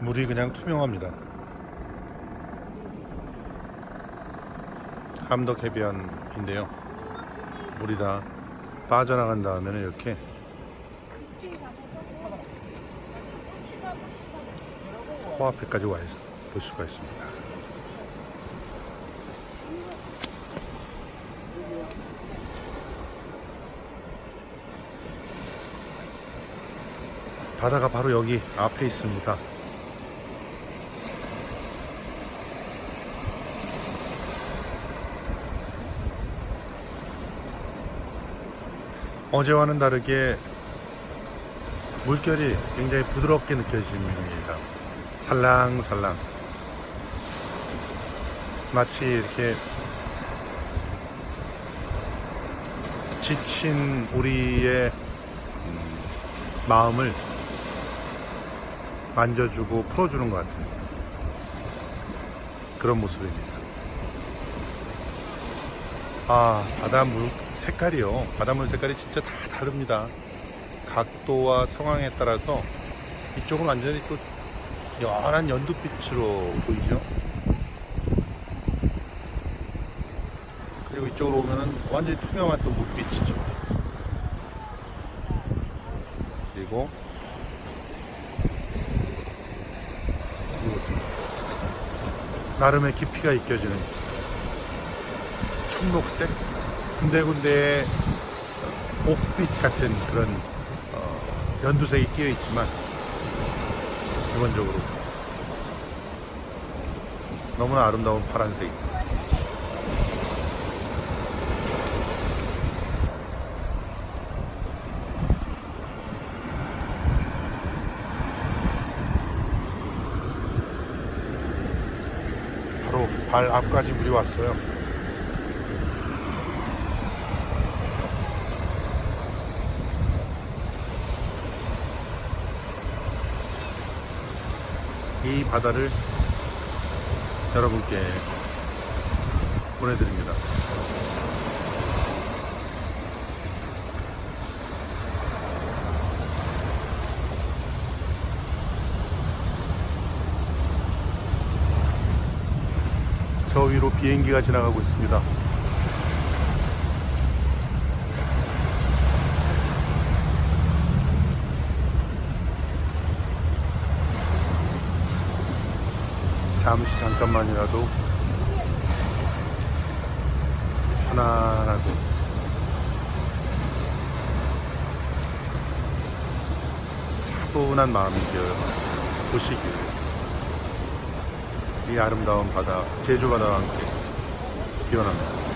물이 그냥 투명합니다. 함덕 해변인데요. 물이 다 빠져나간 다음에 는 이렇게 코앞에까지 와 있, 볼 수가 있습니다. 바다가 바로 여기 앞에 있습니다. 어제와는 다르게 물결이 굉장히 부드럽게 느껴집니다. 살랑살랑. 마치 이렇게 지친 우리의 음, 마음을 만져주고 풀어주는 것 같은 그런 모습입니다. 아, 바닷물 색깔이요. 바닷물 색깔이 진짜 다 다릅니다. 각도와 상황에 따라서 이쪽은 완전히 또 연한 연두빛으로 보이죠. 그리고 이쪽으로 오면은 완전히 투명한 또 물빛이죠. 그리고 나름의 깊이가 느껴지는 청록색 군데군데 옥빛 같은 그런 어, 연두색이 끼어 있지만 기본적으로 너무나 아름다운 파란색 바로 발 앞까지 물이 왔어요. 이 바다를 여러분께 보내드립니다. 저 위로 비행기가 지나가고 있습니다. 잠시 잠깐만이라도 편안하고 차분한 마음이 되어 보시기를 이 아름다운 바다 제주 바다와 함께 기원합니다.